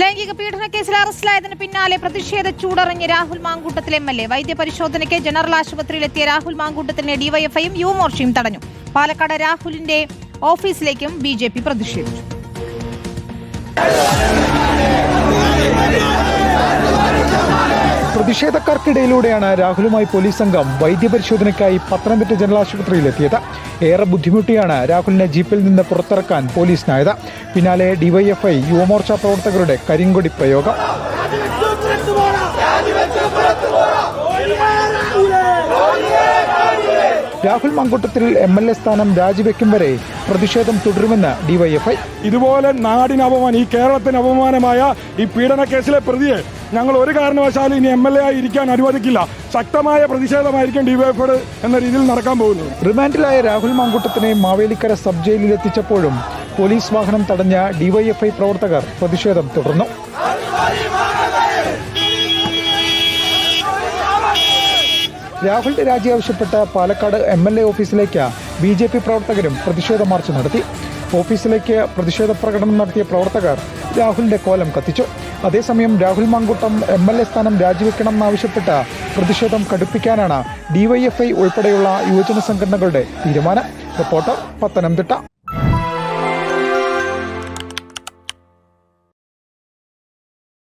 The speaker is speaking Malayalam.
ലൈംഗിക പീഡന കേസിൽ അറസ്റ്റിലായതിന് പിന്നാലെ പ്രതിഷേധ ചൂടറിഞ്ഞ് Rahul Mamkootathil M L A. വൈദ്യപരിശോധനയ്ക്ക് general ആശുപത്രിയിലെത്തിയ രാഹുൽ മാങ്കൂട്ടത്തിനെ ഡിവൈഎഫ്ഐയും യുവമോർച്ചയും തടഞ്ഞു. പാലക്കാട് രാഹുലിന്റെ ഓഫീസിലേക്കും ബി ജെ പി പ്രതിഷേധിച്ചു. പ്രതിഷേധക്കാർക്കിടയിലൂടെയാണ് രാഹുലുമായി പോലീസ് സംഘം വൈദ്യപരിശോധനയ്ക്കായി പത്തനംതിട്ട ജനറൽ ആശുപത്രിയിലെത്തിയത്. ഏറെ ബുദ്ധിമുട്ടിയാണ് രാഹുലിനെ ജീപ്പിൽ നിന്ന് പുറത്തിറക്കാൻ പോലീസിനായത് പിന്നാലെ ഡിവൈഎഫ്ഐ യുവമോർച്ച പ്രവർത്തകരുടെ കരിങ്കൊടി പ്രയോഗം. Rahul Mamkootathil M L A സ്ഥാനം രാജിവെക്കും വരെ പ്രതിഷേധം തുടരുമെന്ന് ഡിവൈഎഫ്ഐ ഇതുപോലെ നാടിന് അപമാനം ഈ കേരളത്തിന് അപമാനമായ ഈ പീഡന കേസിലെ പ്രതിയെ ഞങ്ങൾ ഒരു കാരണവശാലും ഇനി എം എൽ എ ആയി ഇരിക്കാൻ അനുവദിക്കില്ല. ശക്തമായ പ്രതിഷേധമായിരിക്കും ഡിവൈഎഫ്ഐ എന്ന രീതിയിൽ നടക്കാൻ പോകുന്നത്. റിമാൻഡിലായ രാഹുൽ മാങ്കൂട്ടത്തിനെ മാവേലിക്കര സബ് ജയിലിൽ എത്തിച്ചപ്പോഴും പോലീസ് വാഹനം തടഞ്ഞ ഡിവൈഎഫ്ഐ പ്രവർത്തകർ പ്രതിഷേധം തുടർന്നു. രാഹുലിന്റെ രാജി ആവശ്യപ്പെട്ട് പാലക്കാട് എം എൽ എ ഓഫീസിലേക്ക് ബി ജെ പി പ്രവർത്തകരും പ്രതിഷേധ മാർച്ച് നടത്തി. ഓഫീസിലേക്ക് പ്രതിഷേധ പ്രകടനം നടത്തിയ പ്രവർത്തകർ രാഹുലിന്റെ കോലം കത്തിച്ചു. അതേസമയം Rahul Mamkoottam M L A സ്ഥാനം രാജിവെക്കണം എന്നാവശ്യപ്പെട്ട് പ്രതിഷേധം കടുപ്പിക്കാനാണ് ഡിവൈഎഫ്ഐ ഉൾപ്പെടെയുള്ള യുവജന സംഘടനകളുടെ തീരുമാനം. റിപ്പോർട്ടർ പത്തനംതിട്ട.